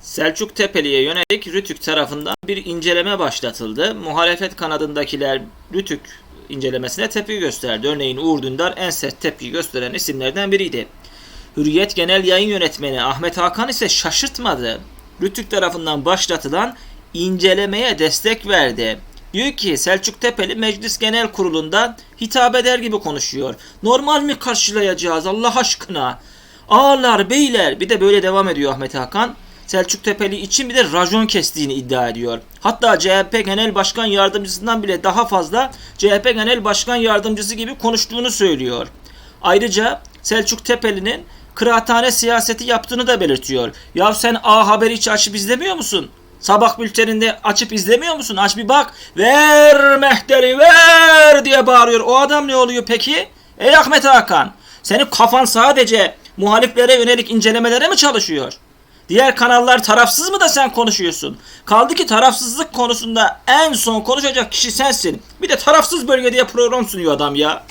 Selçuk Tepeli'ye yönelik Rütük tarafından bir inceleme başlatıldı. Muhalefet kanadındakiler Rütük incelemesine tepki gösterdi. Örneğin Uğur Dündar en sert tepki gösteren isimlerden biriydi. Hürriyet Genel Yayın Yönetmeni Ahmet Hakan ise şaşırtmadı. Rütük tarafından başlatılan incelemeye destek verdi. Diyor ki Selçuk Tepeli Meclis Genel Kurulu'nda hitap eder gibi konuşuyor. Normal mi karşılayacağız Allah aşkına? Ağalar, beyler bir de böyle devam ediyor Ahmet Hakan. Selçuk Tepeli için bir de racon kestiğini iddia ediyor. Hatta CHP Genel Başkan Yardımcısından bile daha fazla CHP Genel Başkan Yardımcısı gibi konuştuğunu söylüyor. Ayrıca Selçuk Tepeli'nin kıraathane siyaseti yaptığını da belirtiyor. Ya sen A Haber'i hiç açıp izlemiyor musun? Sabah bülteninde açıp izlemiyor musun? Aç bir bak. Ver mehteri ver diye bağırıyor. O adam ne oluyor peki? Ey Ahmet Hakan. Senin kafan sadece muhaliflere yönelik incelemelere mi çalışıyor? Diğer kanallar tarafsız mı da sen konuşuyorsun? Kaldı ki tarafsızlık konusunda en son konuşacak kişi sensin. Bir de tarafsız bölge diye program sunuyor adam ya.